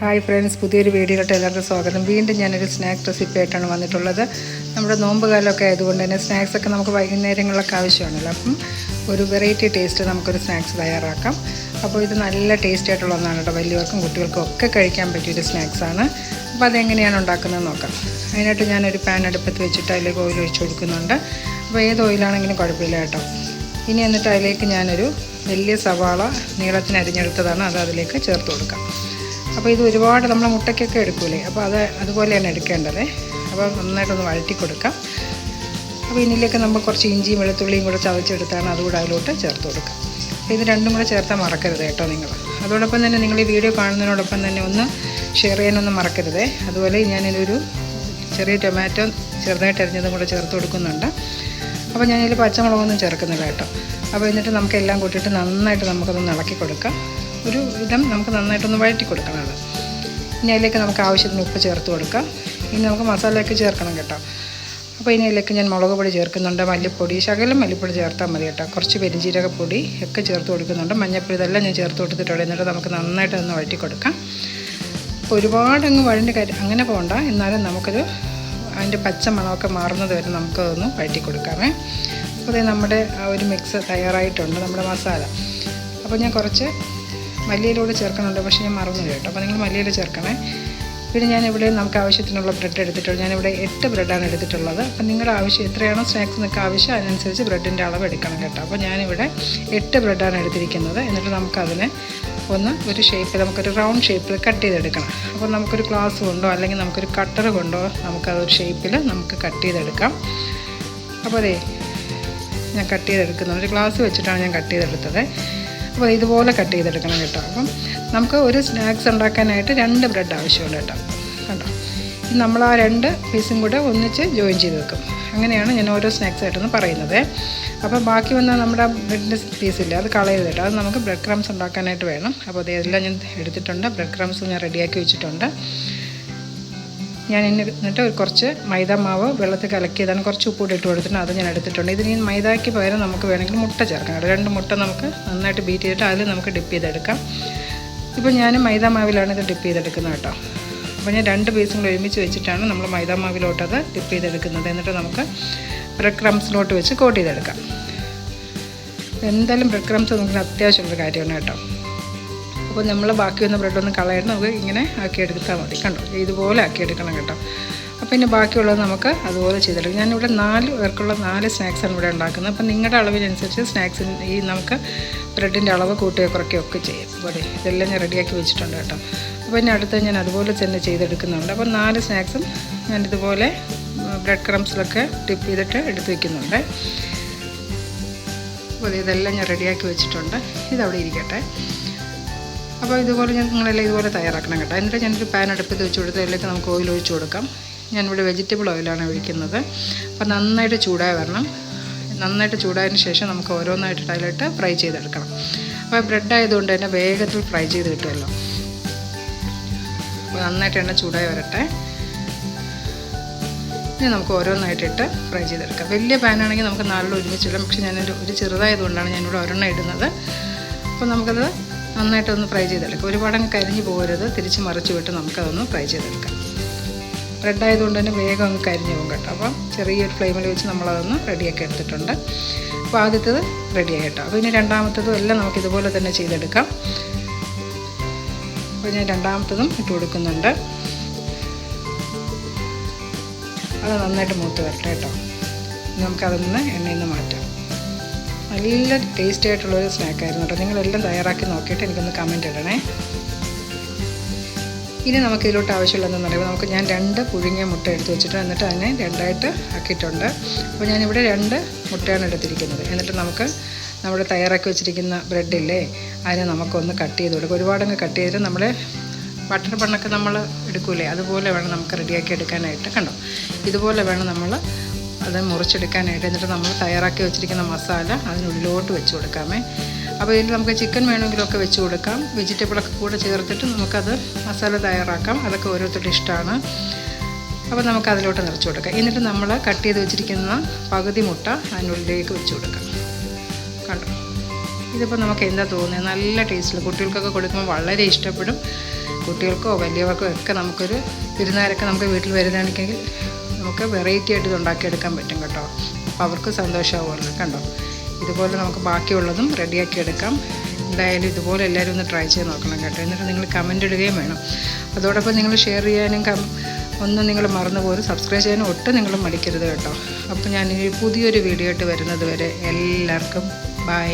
Hi friends പുതിയൊരു വീഡിയോയിലോട്ട് എല്ലാവർക്കും സ്വാഗതം. വീണ്ടും ഞാനൊരു സ്നാക്ക് റെസിപ്പി ആയിട്ടാണ് വന്നിട്ടുള്ളത്. നമ്മുടെ നോമ്പ് കാലമൊക്കെ ആയതുകൊണ്ട് തന്നെ സ്നാക്സ് ഒക്കെ നമുക്ക് വൈകുന്നേരങ്ങളിലൊക്കെ ആവശ്യമാണല്ലോ. അപ്പം ഒരു വെറൈറ്റി ടേസ്റ്റ് നമുക്കൊരു സ്നാക്സ് തയ്യാറാക്കാം. അപ്പോൾ ഇത് നല്ല ടേസ്റ്റ് ആയിട്ടുള്ള ഒന്നാണ് കേട്ടോ. വലിയവർക്കും കുട്ടികൾക്കും ഒക്കെ കഴിക്കാൻ പറ്റിയൊരു സ്നാക്സാണ് അപ്പോൾ അതെങ്ങനെയാണ് ഉണ്ടാക്കുന്നത് നോക്കാം. അതിനായിട്ട് ഞാനൊരു പാൻ അടുപ്പത്ത് വെച്ചിട്ട് അതിലേക്ക് ഓയിൽ ഒഴിച്ച് കൊടുക്കുന്നുണ്ട്. അപ്പോൾ ഏത് ഓയിലാണെങ്കിലും കുഴപ്പമില്ല കേട്ടോ. ഇനി എന്നിട്ട് അതിലേക്ക് ഞാനൊരു വലിയ സവാള നീളത്തിന് അരിഞ്ഞെടുത്തതാണ്. അത് അതിലേക്ക് ചേർത്ത് കൊടുക്കാം. അപ്പോൾ ഇത് ഒരുപാട് നമ്മൾ മുട്ടയ്ക്കൊക്കെ എടുക്കൂലേ? അപ്പോൾ അത് തന്നെ എടുക്കേണ്ടത്. അപ്പോൾ നന്നായിട്ടൊന്ന് വഴറ്റി കൊടുക്കാം. അപ്പോൾ ഇതിലേക്ക് നമ്മൾ കുറച്ച് ഇഞ്ചിയും വെളുത്തുള്ളിയും കൂടെ ചതച്ചെടുത്താണ് അതുകൂടെ അതിലോട്ട് ചേർത്ത് കൊടുക്കാം അപ്പോൾ ഇത് രണ്ടും കൂടെ ചേർത്താൽ മറക്കരുത് കേട്ടോ നിങ്ങൾ. അതോടൊപ്പം തന്നെ നിങ്ങൾ ഈ വീഡിയോ കാണുന്നതിനോടൊപ്പം തന്നെ ഒന്ന് ഷെയർ ചെയ്യാനൊന്നും മറക്കരുത്. അതുപോലെ ഞാനിതൊരു ചെറിയ ടൊമാറ്റോ ചെറുതായിട്ട് അരിഞ്ഞതും കൂടെ ചേർത്ത് കൊടുക്കുന്നുണ്ട്. അപ്പോൾ ഞാനിതിൽ പച്ചമുളകൊന്നും ചേർക്കുന്നില്ല കേട്ടോ. അപ്പോൾ എന്നിട്ട് നമുക്കെല്ലാം കൂട്ടിയിട്ട് നന്നായിട്ട് നമുക്കതൊന്ന് ഇളക്കി കൊടുക്കാം. ഒരു വിധം നമുക്ക് നന്നായിട്ടൊന്ന് വഴറ്റി കൊടുക്കണം അത് ഇനി അതിലേക്ക് നമുക്ക് ആവശ്യത്തിന് ഉപ്പ് ചേർത്ത് കൊടുക്കാം. ഇനി നമുക്ക് മസാലയൊക്കെ ചേർക്കണം കേട്ടോ. അപ്പോൾ ഇനി അതിലേക്ക് ഞാൻ മുളക് പൊടി ചേർക്കുന്നുണ്ട് മല്ലിപ്പൊടി ശകലം മല്ലിപ്പൊടി ചേർത്താൽ മതി കേട്ടോ. കുറച്ച് പെരിഞ്ചീരകപ്പൊടി ഒക്കെ ചേർത്ത് കൊടുക്കുന്നുണ്ട്. മഞ്ഞപ്പൊടി ഇതെല്ലാം ഞാൻ ചേർത്ത് കൊടുത്തിട്ടുണ്ട് എന്നിട്ട് നമുക്ക് നന്നായിട്ട് ഒന്ന് വഴറ്റി കൊടുക്കാം അപ്പോൾ ഒരുപാട് അങ്ങ് വഴന്റെ കാര്യം അങ്ങനെ പോകണ്ട എന്നാലും നമുക്കൊരു അതിന്റെ പച്ച മണമൊക്കെ മാറുന്നത് വരെ നമുക്കതൊന്ന് വഴറ്റി കൊടുക്കാമേ അപ്പോൾ ദേ നമ്മുടെ ഒരു മിക്സ് തയ്യാറായിട്ടുണ്ട് നമ്മുടെ മസാല. അപ്പോൾ ഞാൻ കുറച്ച് മല്ലിയിലൂടെ ചേർക്കണുണ്ട് പക്ഷേ ഞാൻ മറന്നു കേട്ടോ. അപ്പോൾ നിങ്ങൾ മല്ലിയില ചേർക്കണേ. പിന്നെ ഞാൻ ഇവിടെ നമുക്ക് ആവശ്യത്തിനുള്ള ബ്രെഡ് എടുത്തിട്ടുള്ളൂ ഞാനിവിടെ എട്ട് ബ്രെഡാണ് എടുത്തിട്ടുള്ളത്. അപ്പം നിങ്ങളുടെ ആവശ്യം എത്രയാണോ സ്നാക്സ് നിങ്ങൾക്ക് ആവശ്യം അതിനനുസരിച്ച് ബ്രെഡിന്റെ അളവ് എടുക്കണം കേട്ടോ. അപ്പോൾ ഞാനിവിടെ എട്ട് ബ്രെഡാണ് എടുത്തിരിക്കുന്നത്. എന്നിട്ട് നമുക്കതിനെ ഒന്ന് ഒരു ഷേപ്പിൽ നമുക്കൊരു റൗണ്ട് ഷേപ്പിൽ കട്ട് ചെയ്തെടുക്കണം. അപ്പോൾ നമുക്കൊരു ക്ലാസ് കൊണ്ടോ അല്ലെങ്കിൽ നമുക്കൊരു കട്ടർ കൊണ്ടോ നമുക്കതൊരു ഷേപ്പിൽ നമുക്ക് കട്ട് ചെയ്തെടുക്കാം. അപ്പോൾ അതെ ഞാൻ കട്ട് ചെയ്തെടുക്കുന്നത് ഒരു ഗ്ലാസ് വെച്ചിട്ടാണ് ഞാൻ കട്ട് ചെയ്തെടുത്തത്. അപ്പോൾ ഇതുപോലെ കട്ട് ചെയ്തെടുക്കണം കേട്ടോ. അപ്പം നമുക്ക് ഒരു സ്നാക്സ് ഉണ്ടാക്കാനായിട്ട് രണ്ട് ബ്രെഡ് ആവശ്യമുണ്ട് കേട്ടോ. കണ്ടോ? നമ്മൾ ആ രണ്ട് പീസും കൂടെ ഒന്നിച്ച് ജോയിൻ ചെയ്ത് വെക്കും. അങ്ങനെയാണ് ഞാൻ ഓരോ സ്നാക്സ് ആയിട്ടൊന്ന് പറയുന്നത്. അപ്പോൾ ബാക്കി വന്ന നമ്മുടെ ബ്രെഡിന്റെ പീസില്ല അത് കളയരുത് കേട്ടോ. അത് നമുക്ക് ബ്രെഡ് ക്രംസ് ഉണ്ടാക്കാനായിട്ട് വേണം. അപ്പോൾ അതെല്ലാം ഞാൻ എടുത്തിട്ടുണ്ട്. ബ്രെഡ് ക്രംസ് ഞാൻ റെഡിയാക്കി വെച്ചിട്ടുണ്ട്. ഞാൻ ഇനി എന്നിട്ട് കുറച്ച് മൈദ മാവ് വെള്ളത്തിൽ കലക്കിയതാണ്. കുറച്ച് ഉപ്പൂടെ ഇട്ട് കൊടുത്തിട്ട് അത് ഞാൻ എടുത്തിട്ടുണ്ട്. ഇതിന് മൈദയ്ക്ക് പകരം നമുക്ക് വേണമെങ്കിൽ മുട്ട ചേർക്കാം രണ്ട് മുട്ട നമുക്ക് നന്നായിട്ട് ബീറ്റ് ചെയ്തിട്ട് അതിൽ നമുക്ക് ഡിപ്പ് ചെയ്തെടുക്കാം. ഇപ്പോൾ ഞാൻ മൈദ മാവിലാണ് ഇത് ഡിപ്പ് ചെയ്തെടുക്കുന്നത് കേട്ടോ. അപ്പോൾ ഞാൻ രണ്ട് പീസും കൂടെ ഒരുമിച്ച് വെച്ചിട്ടാണ് നമ്മൾ മൈദ മാവിലോട്ട് അത് ഡിപ്പ് ചെയ്തെടുക്കുന്നത്. എന്നിട്ട് നമുക്ക് ബ്രെഡ് ക്രംസിലോട്ട് വെച്ച് കോട്ട് ചെയ്തെടുക്കാം. എന്തായാലും ബ്രെഡ് ക്രംസ് നമുക്ക് അത്യാവശ്യമുള്ള കാര്യമാണ് കേട്ടോ. അപ്പോൾ നമ്മൾ ബാക്കി വന്ന ബ്രെഡ് ഒന്ന് കളയണം. നമുക്ക് ഇങ്ങനെ ആക്കി ആക്കിയെടുത്താൽ മതി. കണ്ടോ? ഇതുപോലെ ആക്കി ആക്കിയെടുക്കണം കേട്ടോ. അപ്പോൾ പിന്നെ ബാക്കിയുള്ളത് നമുക്ക് അതുപോലെ ചെയ്തെടുക്കാം. ഞാനിവിടെ നാല് പേർക്കുള്ള നാല് സ്നാക്സാണ് ഇവിടെ ഉണ്ടാക്കുന്നത്. അപ്പോൾ നിങ്ങളുടെ അളവിനനുസരിച്ച് സ്നാക്സിന് ഈ നമുക്ക് ബ്രെഡിന്റെ അളവ് കൂട്ടുകയോ കുറയ്ക്കുകയോ ഒക്കെ ചെയ്യും. ഇവിടെ ഇതെല്ലാം ഞാൻ റെഡിയാക്കി വെച്ചിട്ടുണ്ട് കേട്ടോ. അപ്പോൾ ഇനി അടുത്ത് ഞാൻ അതുപോലെ തന്നെ ചെയ്തെടുക്കുന്നുണ്ട്. അപ്പോൾ നാല് സ്നാക്സും ഞാനിതുപോലെ ബ്രെഡ് ക്രംസിലൊക്കെ ടിപ്പ് ചെയ്തിട്ട് എടുത്ത് വയ്ക്കുന്നുണ്ട് അപ്പോൾ ഇതെല്ലാം ഞാൻ റെഡിയാക്കി വെച്ചിട്ടുണ്ട്. ഇതവിടെ ഇരിക്കട്ടെ. അപ്പോൾ ഇതുപോലെ ഞാൻ നിങ്ങളെല്ലാം ഇതുപോലെ തയ്യാറാക്കണം കേട്ടോ. എന്നിട്ട് ഞാനൊരു പാൻ അടുപ്പത്ത് വെച്ച് കൊടുത്ത് അതിലേക്ക് നമുക്ക് ഓയിൽ ഒഴിച്ച് കൊടുക്കാം. ഞാനിവിടെ വെജിറ്റബിൾ ഓയിലാണ് ഒഴിക്കുന്നത്. അപ്പോൾ നന്നായിട്ട് ചൂടായി വരണം. നന്നായിട്ട് ചൂടായതിന് ശേഷം നമുക്ക് ഓരോന്നായിട്ട് അതിലിട്ട് ഫ്രൈ ചെയ്തെടുക്കണം. അപ്പോൾ ബ്രെഡ് ആയതുകൊണ്ട് തന്നെ വേഗത്തിൽ ഫ്രൈ ചെയ്ത് കിട്ടുമല്ലോ. അപ്പോൾ നന്നായിട്ട് എണ്ണ ചൂടായി വരട്ടെ. ഇനി നമുക്ക് ഓരോന്നായിട്ടിട്ട് ഫ്രൈ ചെയ്തെടുക്കാം. വലിയ പാനാണെങ്കിൽ നമുക്ക് നാലിൽ ഒരുമിച്ചിടാം. പക്ഷേ ഞാനൊരു ഒരു ചെറുതായതുകൊണ്ടാണ് ഞാനിവിടെ ഒരെണ്ണം ഇടുന്നത്. അപ്പോൾ നമുക്കത് നന്നായിട്ടൊന്ന് ഫ്രൈ ചെയ്തെടുക്കാം. ഒരുപാടങ്ങ് കരിഞ്ഞു പോകരുത്. തിരിച്ച് മറിച്ച് വിട്ട് നമുക്കതൊന്ന് ഫ്രൈ ചെയ്തെടുക്കാം. റെഡ് ആയതുകൊണ്ട് തന്നെ വേഗം അങ്ങ് കരിഞ്ഞു പോകും കേട്ടോ. അപ്പം ചെറിയൊരു ഫ്ലെയിമിൽ വെച്ച് നമ്മളതൊന്ന് റെഡിയാക്കി എടുത്തിട്ടുണ്ട്. അപ്പോൾ ആദ്യത്തത് റെഡിയായി കേട്ടോ. അപ്പോൾ ഇനി രണ്ടാമത്തതും എല്ലാം നമുക്ക് ഇതുപോലെ തന്നെ ചെയ്തെടുക്കാം. അപ്പോൾ ഞാൻ രണ്ടാമത്തതും ഇട്ട് കൊടുക്കുന്നുണ്ട്. അത് നന്നായിട്ട് മൂത്ത് വരട്ടെ കേട്ടോ. നമുക്കതിൽ നിന്ന് എണ്ണയിൽ നിന്ന് മാറ്റാം. നല്ല ടേസ്റ്റി ആയിട്ടുള്ളൊരു സ്നാക്കായിരുന്നു കേട്ടോ. നിങ്ങളെല്ലാം തയ്യാറാക്കി നോക്കിയിട്ട് എനിക്കൊന്ന് കമന്റ് ഇടണേ. ഇനി നമുക്ക് ഇതിലോട്ട് ആവശ്യമുള്ളതെന്ന് പറയുമ്പോൾ നമുക്ക് ഞാൻ രണ്ട് പുഴുങ്ങിയ മുട്ട എടുത്ത് വെച്ചിട്ട് എന്നിട്ട് അതിനെ രണ്ടായിട്ട് ആക്കിയിട്ടുണ്ട്. അപ്പോൾ ഞാനിവിടെ രണ്ട് മുട്ടയാണ് എടുത്തിരിക്കുന്നത്. എന്നിട്ട് നമുക്ക് നമ്മുടെ തയ്യാറാക്കി വെച്ചിരിക്കുന്ന ബ്രെഡില്ലേ അതിനെ നമുക്കൊന്ന് കട്ട് ചെയ്ത് കൊടുക്കും. ഒരുപാടങ്ങ് കട്ട് ചെയ്തിട്ട് നമ്മൾ ബട്ടർ ബണ്ണൊക്കെ നമ്മൾ എടുക്കൂലേ അതുപോലെ വേണം നമുക്ക് റെഡിയാക്കി എടുക്കാനായിട്ട്. കണ്ടോ? ഇതുപോലെ വേണം നമ്മൾ അത് മുറിച്ചെടുക്കാനായിട്ട് എന്നിട്ട് നമ്മൾ തയ്യാറാക്കി വെച്ചിരിക്കുന്ന മസാല അതിനുള്ളിലോട്ട് വെച്ച് കൊടുക്കാമേ. അപ്പോൾ ഇതിൽ നമുക്ക് ചിക്കൻ വേണമെങ്കിലൊക്കെ വെച്ച് കൊടുക്കാം. വെജിറ്റബിളൊക്കെ കൂടെ ചേർത്തിട്ട് നമുക്കത് മസാല തയ്യാറാക്കാം. അതൊക്കെ ഓരോരുത്തരുടെ ഇഷ്ടമാണ്. അപ്പോൾ നമുക്ക് അതിലോട്ട് നിറച്ച് കൊടുക്കാം. എന്നിട്ട് നമ്മൾ കട്ട് ചെയ്ത് വെച്ചിരിക്കുന്ന പകുതി മുട്ട അതിനുള്ളിലേക്ക് വെച്ച് കൊടുക്കാം. കണ്ടോ? ഇതിപ്പോൾ നമുക്ക് എന്താ തോന്നുന്നത്? നല്ല ടേസ്റ്റിൽ കുട്ടികൾക്കൊക്കെ കൊടുക്കുമ്പോൾ വളരെ ഇഷ്ടപ്പെടും. കുട്ടികൾക്കോ വലിയവർക്കോ ഒക്കെ നമുക്കൊരു വിരുന്നുകാരൊക്കെ നമുക്ക് വീട്ടിൽ വരുന്നതാണെങ്കിൽ നമുക്ക് വെറൈറ്റി ആയിട്ട് ഉണ്ടാക്കിയെടുക്കാൻ പറ്റും കേട്ടോ. അപ്പോൾ അവർക്ക് സന്തോഷമാവുമല്ലോ കണ്ടോ. ഇതുപോലെ നമുക്ക് ബാക്കിയുള്ളതും റെഡിയാക്കി എടുക്കാം. എന്തായാലും ഇതുപോലെ എല്ലാവരും ഒന്ന് ട്രൈ ചെയ്ത് നോക്കണം കേട്ടോ. എന്നിട്ട് നിങ്ങൾ കമന്റ് ഇടുകയും വേണം. അതോടൊപ്പം നിങ്ങൾ ഷെയർ ചെയ്യാനും കം ഒന്നും നിങ്ങൾ മറന്നു പോലും സബ്സ്ക്രൈബ് ചെയ്യാനും ഒട്ടും നിങ്ങൾ മടിക്കരുത് കേട്ടോ. അപ്പോൾ ഞാൻ ഈ പുതിയൊരു വീഡിയോ ആയിട്ട് വരുന്നത് വരെ എല്ലാവർക്കും ബൈ